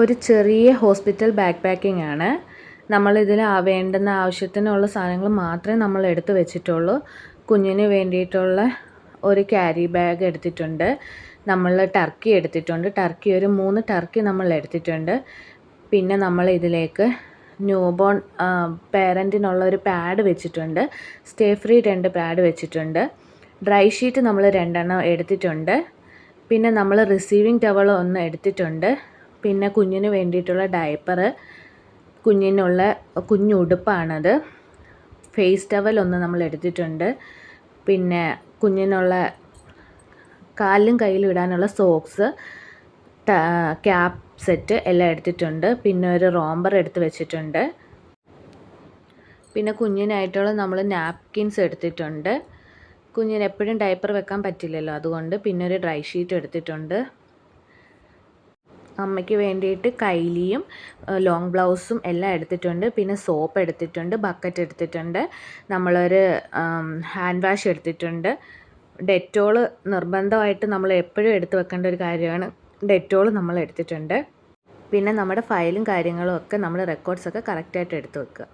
ഒരു ചെറിയ hospital back packing ആണ്. നമ്മളിതിൽ വേണ്ടുന്ന ആവശ്യത്തിനുള്ള സാധനങ്ങൾ മാത്രമേ നമ്മൾ എടുത്തു വെച്ചിട്ടുള്ളൂ. കുഞ്ഞിന് വേണ്ടിയിട്ടുള്ള ഒരു ക്യാരി ബാഗ് എടുത്തിട്ടുണ്ട്. നമ്മൾ ടർക്കി എടുത്തിട്ടുണ്ട്. ടർക്കി ഒരു മൂന്ന് ടർക്കി നമ്മൾ എടുത്തിട്ടുണ്ട്. പിന്നെ നമ്മൾ ഇതിലേക്ക് ന്യൂ ബോൺ പേരന്റിനുള്ള ഒരു പാഡ് വെച്ചിട്ടുണ്ട്. സ്റ്റേ ഫ്രീ രണ്ട് പാഡ് വെച്ചിട്ടുണ്ട്. ഡ്രൈ ഷീറ്റ് നമ്മൾ രണ്ടെണ്ണം എടുത്തിട്ടുണ്ട്. പിന്നെ നമ്മൾ റിസീവിങ് ടവൾ ഒന്ന് എടുത്തിട്ടുണ്ട്. പിന്നെ കുഞ്ഞിന് വേണ്ടിയിട്ടുള്ള ഡയപ്പർ കുഞ്ഞിനുള്ള കുഞ്ഞുടുപ്പാണത്. ഫേസ് ടവൽ ഒന്ന് നമ്മൾ എടുത്തിട്ടുണ്ട്. പിന്നെ കുഞ്ഞിനുള്ള കാലിലും കയ്യിലും ഇടാനുള്ള സോക്സ് ക്യാപ് സെറ്റ് എല്ലാം എടുത്തിട്ടുണ്ട്. പിന്നെ ഒരു റോംബർ എടുത്ത് വെച്ചിട്ടുണ്ട്. പിന്നെ കുഞ്ഞിനായിട്ടുള്ള നമ്മൾ നാപ്കിൻസ് എടുത്തിട്ടുണ്ട്. കുഞ്ഞിന് എപ്പോഴും ഡയപ്പർ വെക്കാൻ പറ്റില്ലല്ലോ അതുകൊണ്ട് പിന്നെ ഒരു ഡ്രൈ ഷീറ്റ് എടുത്തിട്ടുണ്ട്. അമ്മയ്ക്ക് വേണ്ടിയിട്ട് കൈലിയും ലോങ് ബ്ലൗസും എല്ലാം എടുത്തിട്ടുണ്ട്. പിന്നെ സോപ്പ് എടുത്തിട്ടുണ്ട് ബക്കറ്റ് എടുത്തിട്ടുണ്ട്. നമ്മളൊരു ഹാൻഡ് വാഷ് എടുത്തിട്ടുണ്ട്. ഡെറ്റോൾ നിർബന്ധമായിട്ട് നമ്മൾ എപ്പോഴും എടുത്തു വെക്കേണ്ട ഒരു കാര്യമാണ് ഡെറ്റോൾ നമ്മൾ എടുത്തിട്ടുണ്ട്. പിന്നെ നമ്മുടെ ഫയലും കാര്യങ്ങളും ഒക്കെ നമ്മൾ റെക്കോർഡ്സൊക്കെ കറക്റ്റായിട്ട് എടുത്തു വെക്കുക.